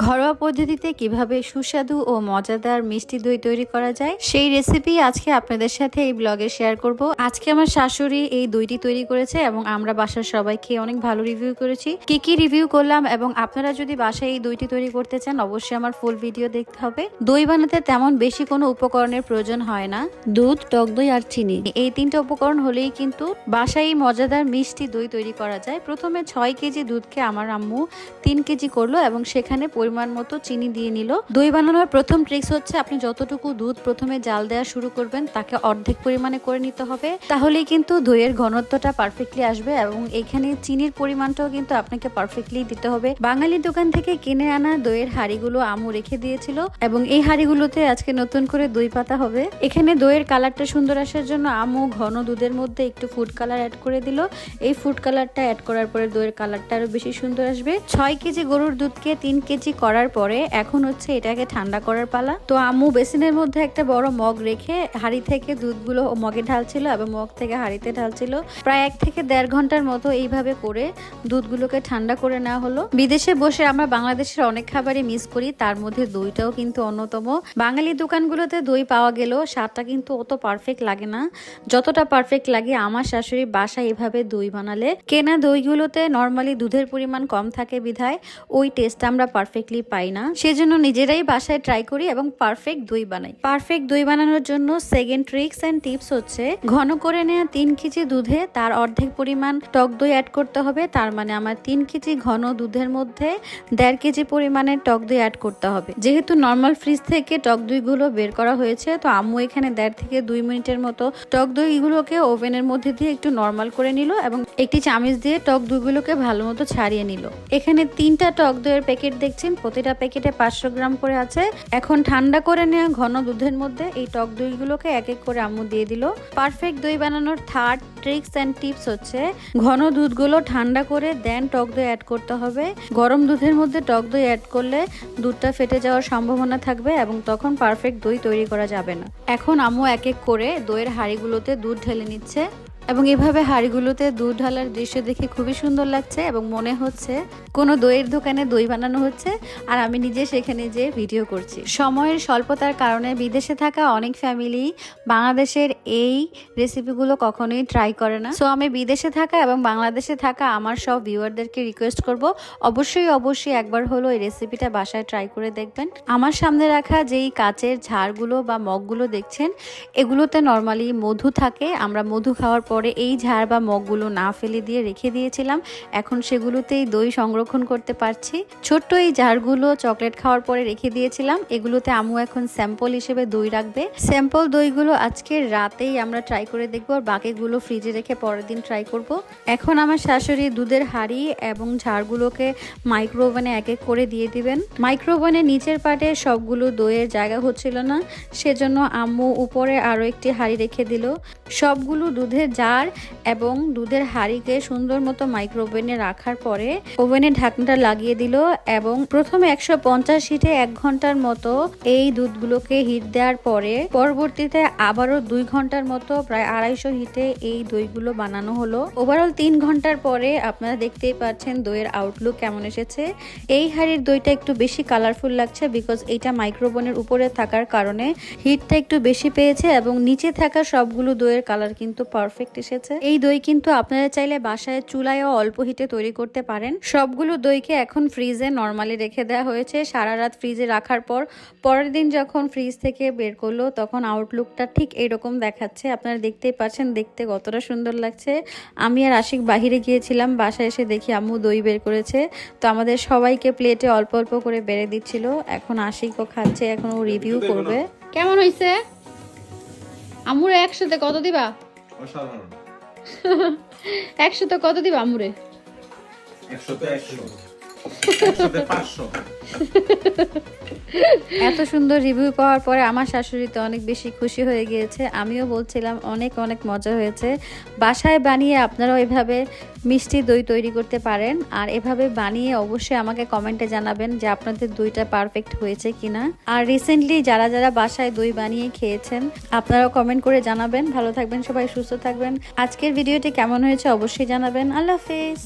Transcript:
ঘরোয়া পদ্ধতিতে কীভাবে সুস্বাদু ও মজাদার মিষ্টি দই তৈরি করা যায়, সেই রেসিপি আজকে আপনাদের সাথে এই ব্লগে শেয়ার করব। আজকে আমার শাশুড়ি এই দইটি তৈরি করেছে এবং আমরা বাসার সবাই খেয়ে অনেক ভালো রিভিউ করেছি। কি কি রিভিউ করলাম এবং আপনারা যদি বাসায় এই দইটি তৈরি করতে চান, অবশ্যই আমার ফুল ভিডিও দেখতে হবে। দই বানাতে তেমন বেশি কোনো উপকরণের প্রয়োজন হয় না। দুধ, টক দই আর চিনি। এই তিনটা উপকরণ হলেই কিন্তু বাসায় এই মজাদার মিষ্টি দই তৈরি করা যায়। প্রথমে ছয় কেজি দুধকে আমার আম্মু তিন কেজি করল এবং সেখানে পরিমাণ মতো চিনি দিয়ে নিল। দই বানানোর প্রথম ট্রিক্স হচ্ছে আপনি যতটুকু দুধ প্রথমে জাল দেওয়া শুরু করবেন, তাকে অর্ধেক পরিমাণে করে নিতে হবে। তাহলেই কিন্তু দইয়ের ঘনত্বটা পারফেক্টলি আসবে এবং এখানে চিনির পরিমাণটাও কিন্তু আপনাকে পারফেক্টলি দিতে হবে। বাঙালি দোকান থেকে কিনে আনা দইয়ের হাঁড়িগুলো আমু রেখে দিয়েছিল এবং এই হাঁড়িগুলোতে আজকে নতুন করে দই পাতা হবে। এখানে দইয়ের কালারটা সুন্দর আসার জন্য আমু ঘন দুধের মধ্যে একটু ফুড কালার অ্যাড করে দিল। এই ফুড কালারটা অ্যাড করার পরে দইয়ের কালারটা আরও বেশি সুন্দর আসবে। ছয় কেজি গরুর দুধকে তিন কেজি করার পরে এখন হচ্ছে এটাকে ঠান্ডা করার পালা। তো আম্মু বেসিনের মধ্যে একটা বড় মগ রেখে হাঁড়ি থেকে দুধগুলো মগে ঢালছিল এবং মগ থেকে হাঁড়িতে ঢালছিল। প্রায় এক থেকে দেড় ঘণ্টার মতো এইভাবে করে দুধগুলোকে ঠান্ডা করে নেওয়া হলো। বিদেশে বসে আমরা বাংলাদেশের অনেক খাবারই মিস করি, তার মধ্যে দইটাও কিন্তু অন্যতম। বাঙালি দোকানগুলোতে দই পাওয়া গেলেও স্বাদটা কিন্তু অত পারফেক্ট লাগে না। যতটা পারফেক্ট লাগে, আমার শাশুড়ি বাসা এভাবে দই বানালে। কেনা দইগুলোতে নর্মালি দুধের পরিমাণ কম থাকে বিধায়, ওই টেস্ট আমরা পারফেক্টলি পাই না। সেজন্য নিজেরাই বাসায় ট্রাই করি এবং পারফেক্ট দই বানাই। পারফেক্ট দই বানানোর জন্য সেকেন্ড ট্রিক্স অ্যান্ড টিপস হচ্ছে, ঘন করে নেওয়া তিন কেজি দুধে তার অর্ধেক পরিমাণ টক দই অ্যাড করতে হবে। তার মানে আমার তিন কেজি ঘন দুধের মধ্যে দেড় কেজি পরিমাণে টক দই অ্যাড করতে হবে। যেহেতু নর্মাল ফ্রিজ থেকে টক দইগুলো বের করা হয়েছে, তো আম্মু এখানে দেড় থেকে দুই মিনিটের মতো টক দইগুলোকে ওভেনের মধ্যে দিয়ে একটু নর্মাল করে নিল এবং একটি চামচ দিয়ে টক দইগুলোকে ভালো মতো ছাড়িয়ে নিল। এখানে তিনটা টক দইয়ের প্যাকেট দেখছেন প্রতিটা প্যাকেটে পাঁচশো গ্রাম করে আছে। এখন ঠান্ডা করে নেওয়া ঘন দুধের মধ্যে এই টক দইগুলোকে এক এক করে আম্মু দিয়ে দিল। পারফেক্ট দই বানানোর থার্ড ট্রিক্স অ্যান্ড টিপস হচ্ছে, ঘন দুধগুলো ঠান্ডা করে দেন টক দই অ্যাড করতে হবে। গরম দুধের মধ্যে টক দই অ্যাড করলে দুধটা ফেটে যাওয়ার সম্ভাবনা থাকবে এবং তখন পারফেক্ট দই তৈরি করা যাবে না। এখন আম্মু এক এক করে দইয়ের হাঁড়িগুলোতে দুধ ঢেলে নিচ্ছে। এবং এভাবে হাঁড়িগুলোতে দুধ ঢালার দৃশ্য দেখে খুবই সুন্দর লাগছে এবং মনে হচ্ছে কোনো দইয়ের দোকানে দই বানানো হচ্ছে আর আমি নিজে সেখানে যে ভিডিও করছি। সময়ের স্বল্পতার কারণে বিদেশে থাকা অনেক ফ্যামিলি বাংলাদেশের এই রেসিপিগুলো কখনোই ট্রাই করে না। সো আমি বিদেশে থাকা এবং বাংলাদেশে থাকা আমার সব ভিউয়ারদেরকে রিকোয়েস্ট করব। অবশ্যই অবশ্যই একবার হলো এই রেসিপিটা বাসায় ট্রাই করে দেখবেন। আমার সামনে রাখা যেই কাচের ঝাড়গুলো বা মগগুলো দেখছেন, এগুলোতে নর্মালি মধু থাকে। আমরা মধু খাওয়ার পরে এই ঝাড় বা মগগুলো না ফেলে দিয়ে রেখে দিয়েছিলাম। এখন সেগুলোতেই দই সংরক্ষণ করতে পারছি। ছোট্ট এই জারগুলো চকলেট খাওয়ার পরে রেখে দিয়েছিলাম। এগুলোতে আমু এখন স্যাম্পল হিসেবে দই রাখবে। স্যাম্পল দইগুলো আজকে রাতেই আমরা ট্রাই করে দেখব আর বাকিগুলো ফ্রিজে রেখে পরের দিন ট্রাই করব। এখন আমার শাশুড়ি দুধের হাঁড়ি এবং ঝাড়গুলোকে মাইক্রো ওভেনে এক এক করে দিয়ে দিবেন। মাইক্রো ওভেনের নিচের পাটে সবগুলো দইয়ের জায়গা হচ্ছিল না, সেজন্য আম্মু উপরে আরও একটি হাঁড়ি রেখে দিল। সবগুলো দুধের জার এবং দুধের হাঁড়িকে সুন্দর মতো মাইক্রো ওভেনে রাখার পরে ওভেনে ঢাকনাটা লাগিয়ে দিল এবং প্রথমে একশো পঞ্চাশ হিটে এক ঘণ্টার মতো এই দুধগুলোকে হিট দেওয়ার পরে পরবর্তীতে আবারও দুই ঘণ্টার মতো প্রায় আড়াইশো হিটে এই দইগুলো বানানো হলো। ওভারঅল তিন ঘণ্টার পরে আপনারা দেখতেই পাচ্ছেন দইয়ের আউটলুক কেমন এসেছে। এই হাঁড়ির দইটা একটু বেশি কালারফুল লাগছে বিকজ এইটা মাইক্রোবোনের উপরে থাকার কারণে হিটটা একটু বেশি পেয়েছে এবং নিচে থাকা সবগুলো দইয়ের কালার কিন্তু পারফেক্ট এসেছে এই দই কিন্তু আপনারা চাইলে বাসায় চুলায়ও অল্প হিটে তৈরি করতে পারেন। সবগুলো দইকে এখন ফ্রিজে নর্মালি রেখে দেওয়া হয়েছে। সারা রাত ফ্রিজে রাখার পর পরের দিন যখন ফ্রিজ থেকে বের করল তখন আউটলুকটা ঠিক এরকম দেখাচ্ছে। আপনারা দেখতেই পাচ্ছেন দেখতে কতটা সুন্দর লাগছে। আমি আর আশিক বাহিরে গিয়েছিলাম বাসায় এসে দেখি আম্মু দই বের করেছে। তো আমাদের সবাইকে প্লেটে অল্প অল্প করে বেড়ে দিচ্ছিল। এখন আশিকও খাচ্ছে এখন ও রিভিউ করবে। কেমন হয়েছে আমুরে একসাথে কত দিবা? অসাধারণ। একসাথে কত দিব আমরে একশো। তো পাঁচশো এত সুন্দর রিভিউ পাওয়ার পরে আমার শাশুড়ি তো অনেক বেশি খুশি হয়ে গিয়েছে। আমিও বলছিলাম, অনেক অনেক মজা হয়েছে। বাসায় বানিয়ে আপনারাও এভাবে মিষ্টি দই তৈরি করতে পারেন। আর এভাবে বানিয়ে অবশ্যই আমাকে কমেন্টে জানাবেন যে আপনাদের দইটা পারফেক্ট হয়েছে কিনা। আর রিসেন্টলি যারা যারা বাসায় দই বানিয়ে খেয়েছেন, আপনারাও কমেন্ট করে জানাবেন। ভালো থাকবেন সবাই, সুস্থ থাকবেন। আজকের ভিডিওটি কেমন হয়েছে অবশ্যই জানাবেন। আল্লাহ হাফেজ।